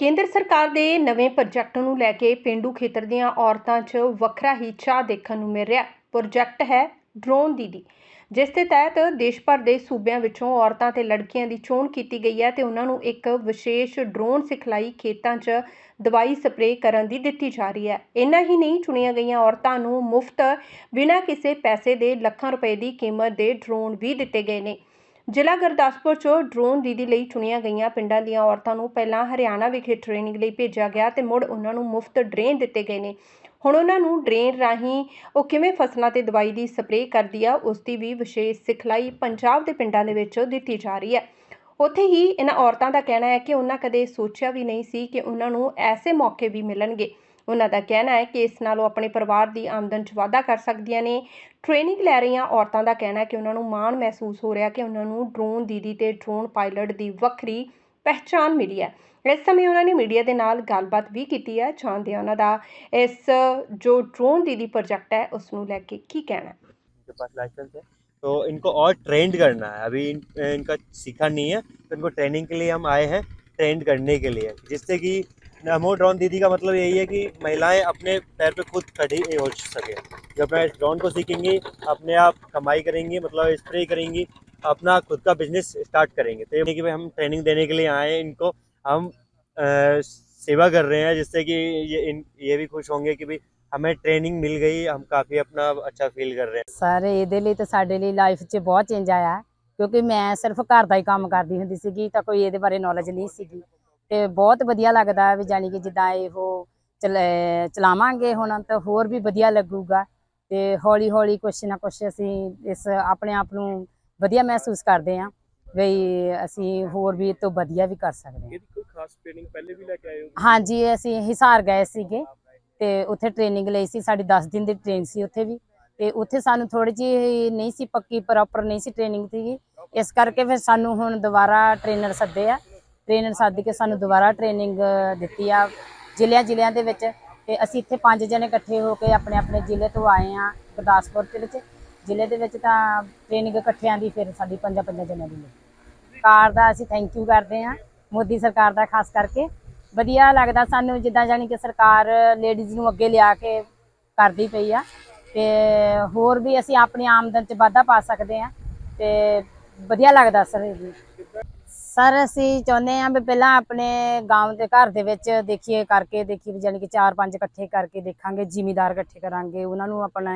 ਕੇਂਦਰ ਸਰਕਾਰ ਦੇ ਨਵੇਂ ਪ੍ਰੋਜੈਕਟ ਨੂੰ ਲੈ ਕੇ ਪਿੰਡੂ ਖੇਤਰ ਦੀਆਂ ਔਰਤਾਂ 'ਚ ਵੱਖਰਾ ਹੀ ਚਾਅ ਦੇਖਣ ਨੂੰ ਮਿਲ ਰਿਹਾ। ਪ੍ਰੋਜੈਕਟ ਹੈ ਡਰੋਨ ਦੀਦੀ, ਜਿਸ ਦੇ ਤਹਿਤ ਦੇਸ਼ ਭਰ ਦੇ ਸੂਬਿਆਂ ਵਿੱਚੋਂ ਔਰਤਾਂ ਤੇ ਲੜਕੀਆਂ ਦੀ ਚੋਣ ਕੀਤੀ ਗਈ ਹੈ ਤੇ ਉਹਨਾਂ ਨੂੰ ਇੱਕ ਵਿਸ਼ੇਸ਼ ਡਰੋਨ ਸਿਖਲਾਈ ਖੇਤਾਂ 'ਚ ਦਵਾਈ ਸਪਰੇਅ ਕਰਨ ਦੀ ਦਿੱਤੀ ਜਾ ਰਹੀ ਹੈ। ਇੰਨਾ ਹੀ ਨਹੀਂ, ਚੁਣੀਆਂ ਗਈਆਂ ਔਰਤਾਂ ਨੂੰ ਮੁਫਤ ਬਿਨਾਂ ਕਿਸੇ ਪੈਸੇ ਦੇ ਲੱਖਾਂ ਰੁਪਏ ਦੀ ਕੀਮਤ ਦੇ ਡਰੋਨ ਵੀ ਦਿੱਤੇ ਗਏ ਨੇ। ਜ਼ਿਲ੍ਹਾ ਗੁਰਦਾਸਪੁਰ 'ਚੋਂ ਡਰੋਨ ਦੀਦੀ ਲਈ ਚੁਣੀਆਂ ਗਈਆਂ ਪਿੰਡਾਂ ਦੀਆਂ ਔਰਤਾਂ ਨੂੰ ਪਹਿਲਾਂ ਹਰਿਆਣਾ ਵਿਖੇ ਟ੍ਰੇਨਿੰਗ ਲਈ ਭੇਜਿਆ ਗਿਆ ਤੇ ਮੁੜ ਉਹਨਾਂ ਨੂੰ ਮੁਫਤ ਡਰੇਨ ਦਿੱਤੇ ਗਏ ਨੇ। ਹੁਣ ਉਹਨਾਂ ਨੂੰ ਡਰੇਨ ਰਾਹੀਂ ਉਹ ਕਿਵੇਂ ਫਸਲਾਂ ਤੇ ਦਵਾਈ ਦੀ ਸਪਰੇਅ ਕਰਦੀ ਆ ਉਸ ਦੀ ਵੀ ਵਿਸ਼ੇਸ਼ ਸਿਖਲਾਈ ਪੰਜਾਬ ਦੇ ਪਿੰਡਾਂ ਦੇ ਵਿੱਚ ਦਿੱਤੀ ਜਾ ਰਹੀ ਹੈ। ਉੱਥੇ ਹੀ ਇਹਨਾਂ ਔਰਤਾਂ ਦਾ ਕਹਿਣਾ ਹੈ ਕਿ ਉਹਨਾਂ ਕਦੇ ਸੋਚਿਆ ਵੀ ਨਹੀਂ ਸੀ ਕਿ ਉਹਨਾਂ ਨੂੰ ਐਸੇ ਮੌਕੇ ਵੀ ਮਿਲਣਗੇ। ਉਹਨਾਂ ਦਾ ਕਹਿਣਾ ਹੈ ਕਿ ਇਸ ਨਾਲ ਉਹ ਆਪਣੇ ਪਰਿਵਾਰ ਦੀ ਆਮਦਨ 'ਚ ਵਾਧਾ ਕਰ ਸਕਦੀਆਂ ਨੇ ਟ੍ਰੇਨਿੰਗ ਲੈ ਰਹੀਆਂ ਔਰਤਾਂ ਦਾ ਕਹਿਣਾ ਹੈ ਕਿ ਉਹਨਾਂ ਨੂੰ ਮਾਣ ਮਹਿਸੂਸ ਹੋ ਰਿਹਾ ਕਿ ਉਹਨਾਂ ਨੂੰ ਡਰੋਨ ਦੀਦੀ ਤੇ ਡਰੋਨ ਪਾਇਲਟ ਦੀ ਵੱਖਰੀ ਪਹਿਚਾਨ ਮਿਲੀ ਹੈ ਇਸ ਸਮੇਂ ਉਹਨਾਂ ਨੇ ਮੀਡੀਆ ਦੇ ਨਾਲ ਗੱਲਬਾਤ ਵੀ ਕੀਤੀ ਹੈ ਜਾਣਦੇ ਹਾਂ ਉਹਨਾਂ ਦਾ ਇਸ ਜੋ ਡਰੋਨ ਦੀਦੀ ਪ੍ਰੋਜੈਕਟ ਹੈ ਉਸ ਨੂੰ ਲੈ ਕੇ ਕੀ ਕਹਿਣਾ ਹੈ इनके पास लाइसेंस है तो इनको और ट्रेंड करना है अभी इन, इनका सीखा नहीं है तो इनको ट्रेनिंग के लिए हम आए हैं ट्रेंड करने के लिए जिससे कि नमो ड्रोन दीदी का मतलब यही है कि महिलाएं अपने पैर पे खुद खड़ी हो सके जब अपने ड्रोन को सीखेंगी अपने आप कमाई करेंगी मतलब स्प्रे करेंगी अपना खुद का बिजनेस स्टार्ट करेंगे तो ये कि भाई हम ट्रेनिंग देने के लिए आए हैं इनको हम अ, सेवा कर रहे हैं जिससे कि ये इन ये भी खुश होंगे कि भाई हमें ट्रेनिंग मिल गई हम काफ़ी अपना अच्छा फील कर रहे हैं ਸਰ ਇਹਦੇ ਲਈ ਤਾਂ ਸਾਡੇ ਲਈ ਲਾਈਫ 'ਚ ਬਹੁਤ ਚੇਂਜ ਆਇਆ ਹੈ, ਕਿਉਂਕਿ ਮੈਂ ਸਿਰਫ ਘਰ ਦਾ ਹੀ ਕੰਮ ਕਰਦੀ ਹੁੰਦੀ ਸੀਗੀ ਤਾਂ ਕੋਈ ਇਹਦੇ ਬਾਰੇ ਨੌਲੇਜ ਨਹੀਂ ਸੀਗੀ ਤੇ ਬਹੁਤ ਵਧੀਆ ਲੱਗਦਾ ਹੈ ਵੀ ਜਾਨੀ ਕਿ ਜਿੱਦਾਂ ਇਹੋ ਚਲ- ਚਲਾਵਾਂਗੇ ਹੁਣ ਤਾਂ ਹੋਰ ਵੀ ਵਧੀਆ ਲੱਗੂਗਾ ਤੇ ਹੌਲੀ ਹੌਲੀ ਕੁਛ ਨਾ ਕੁਛ ਅਸੀਂ ਇਸ ਆਪਣੇ ਆਪ ਨੂੰ ਵਧੀਆ ਮਹਿਸੂਸ ਕਰਦੇ ਹਾਂ ਵੀ ਅਸੀਂ ਹੋਰ ਵੀ ਇਹ ਤੋਂ ਵਧੀਆ ਵੀ ਕਰ ਸਕਦੇ ਹਾਂ। ਇਹਦੀ ਕੋਈ ਖਾਸ ਟ੍ਰੇਨਿੰਗ ਪਹਿਲੇ ਵੀ ਲੈ ਕੇ ਆਏ ਹੋ? ਹਾਂਜੀ ਅਸੀਂ ਹਿਸਾਰ ਗਏ ਸੀਗੇ ਤੇ ਉੱਥੇ ਟ੍ਰੇਨਿੰਗ ਲਈ ਸੀ ਸਾਡੀ 10 ਦਿਨ ਦੀ ਟ੍ਰੇਨ ਸੀ ਉੱਥੇ ਵੀ ਤੇ ਉੱਥੇ ਸਾਨੂੰ ਥੋੜੀ ਜਿਹੀ ਨਹੀਂ ਸੀ ਪੱਕੀ ਪ੍ਰੋਪਰ ਨਹੀਂ ਸੀ ਟ੍ਰੇਨਿੰਗ ਸੀਗੀ। ਇਸ ਕਰਕੇ ਫਿਰ ਸਾਨੂੰ ਹੁਣ ਦੁਬਾਰਾ ਟ੍ਰੇਨਰ ਸੱਦੇ ਆ ਟ੍ਰੇਨਰ ਸੱਦ ਕੇ ਸਾਨੂੰ ਦੁਬਾਰਾ ਟ੍ਰੇਨਿੰਗ ਦਿੱਤੀ ਆ ਜ਼ਿਲ੍ਹਿਆਂ ਜ਼ਿਲ੍ਹਿਆਂ ਦੇ ਵਿੱਚ ਤੇ ਅਸੀਂ ਇੱਥੇ ਪੰਜ ਜਣੇ ਇਕੱਠੇ ਹੋ ਕੇ ਆਪਣੇ ਆਪਣੇ ਜ਼ਿਲ੍ਹੇ ਤੋਂ ਆਏ ਆ ਗੁਰਦਾਸਪੁਰ ਦੇ ਵਿੱਚ। ਜ਼ਿਲ੍ਹੇ ਦੇ ਵਿੱਚ ਤਾਂ ਟ੍ਰੇਨਿੰਗ ਇਕੱਠਿਆਂ ਦੀ ਫਿਰ ਸਾਡੀ ਪੰਜਾਂ ਪੰਜਾਂ ਜਣਿਆਂ ਦੀ ਸਰਕਾਰ ਦਾ ਅਸੀਂ ਥੈਂਕ ਯੂ ਕਰਦੇ ਹਾਂ ਮੋਦੀ ਸਰਕਾਰ ਦਾ ਖਾਸ ਕਰਕੇ। ਵਧੀਆ ਲੱਗਦਾ ਸਾਨੂੰ ਜਿੱਦਾਂ ਜਾਨੀ ਕਿ ਸਰਕਾਰ ਲੇਡੀਜ਼ ਨੂੰ ਅੱਗੇ ਲਿਆ ਕੇ ਕਰਦੀ ਪਈ ਆ ਤੇ ਹੋਰ ਵੀ ਅਸੀਂ ਆਪਣੀ ਆਮਦਨ 'ਚ ਵਾਧਾ ਪਾ ਸਕਦੇ ਆ ਤੇ ਵਧੀਆ ਲੱਗਦਾ ਸਰ ਇਹ ਸਰ ਅਸੀਂ ਚਾਹੁੰਦੇ ਆ ਵੀ ਪਹਿਲਾਂ ਆਪਣੇ ਗਾਂਵ ਦੇ ਘਰ ਦੇ ਵਿੱਚ ਦੇਖੀਏ ਕਰਕੇ ਦੇਖੀ ਵੀ ਜਾਨੀ ਕਿ ਚਾਰ ਪੰਜ ਇਕੱਠੇ ਕਰਕੇ ਦੇਖਾਂਗੇ ਜ਼ਿਮੀਦਾਰ ਇਕੱਠੇ ਕਰਾਂਗੇ ਉਹਨਾਂ ਨੂੰ ਆਪਣਾ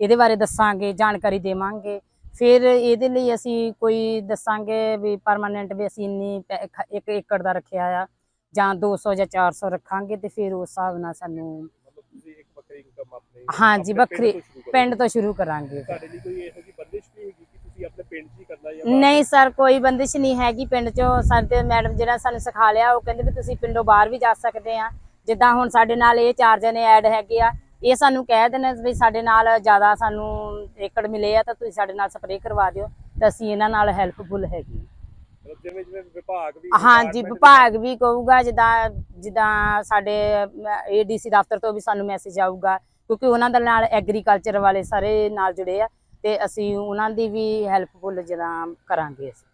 ਇਹਦੇ ਬਾਰੇ ਦੱਸਾਂਗੇ ਜਾਣਕਾਰੀ ਦੇਵਾਂਗੇ। ਫਿਰ ਇਹਦੇ ਲਈ ਅਸੀਂ ਕੋਈ ਦੱਸਾਂਗੇ ਵੀ ਪਰਮਾਨੈਂਟ ਵੀ ਅਸੀਂ ਇੰਨੀ ਇੱਕ ਏਕੜ ਦਾ ਰੱਖਿਆ ਆ ਜਾਂ 200 ਜਾਂ 400 ਰੱਖਾਂਗੇ ਤੇ ਫਿਰ ਉਸ ਹਿਸਾਬ ਨਾਲ ਸਾਨੂੰ ਹਾਂਜੀ ਵੱਖਰੀ ਪਿੰਡ ਤੋਂ ਸ਼ੁਰੂ ਕਰਾਂਗੇ। ਤੁਹਾਡੇ ਲਈ ਕੋਈ ਇਹੋ ਜਿਹੀ ਜਾਂ? ਨਹੀਂ ਸਰ ਕੋਈ ਬੰਦਿਸ਼ ਨਹੀਂ ਹੈਗੀ ਪਿੰਡ ਚੋਂ। ਸਾਡੇ ਮੈਡਮ ਜਿਹੜਾ ਸਾਨੂੰ ਸਿਖਾ ਲਿਆ ਉਹ ਕਹਿੰਦੇ ਵੀ ਤੁਸੀਂ ਪਿੰਡੋਂ ਬਾਹਰ ਵੀ ਜਾ ਸਕਦੇ ਆ। ਜਿੱਦਾਂ ਹੁਣ ਸਾਡੇ ਨਾਲ ਇਹ ਚਾਰ ਜਣੇ ਐਡ ਹੈਗੇ ਆ ਇਹ ਸਾਨੂੰ ਕਹਿ ਦੇਣ ਵੀ ਸਾਡੇ ਨਾਲ ਜ਼ਿਆਦਾ ਸਾਨੂੰ ਏਕੜ ਮਿਲੇ ਆ ਤਾਂ ਤੁਸੀਂ ਸਾਡੇ ਨਾਲ ਸਪਰੇਅ ਕਰਵਾ ਦਿਓ ਤਾਂ ਅਸੀਂ ਇਹਨਾਂ ਨਾਲ ਹੈਲਪਫੁਲ ਹੈਗੇ ਜਿਵੇਂ ਜਿਵੇਂ ਵਿਭਾਗ ਵੀ ਹਾਂਜੀ ਵਿਭਾਗ ਵੀ ਕਹੂਗਾ ਜਿੱਦਾਂ ਜਿੱਦਾਂ ਸਾਡੇ ਏਡੀਸੀ ਦਫ਼ਤਰ ਤੋਂ ਵੀ ਸਾਨੂੰ ਮੈਸੇਜ ਆਊਗਾ ਕਿਉਂਕਿ ਉਹਨਾਂ ਦੇ ਨਾਲ ਐਗਰੀਕਲਚਰ ਵਾਲੇ ਸਾਰੇ ਨਾਲ ਜੁੜੇ ਆ। ਤੇ ਅਸੀਂ ਉਹਨਾਂ ਦੀ ਵੀ ਹੈਲਪਫੁਲ ਜਿਹੜਾ ਕਰਾਂਗੇ ਅਸੀਂ।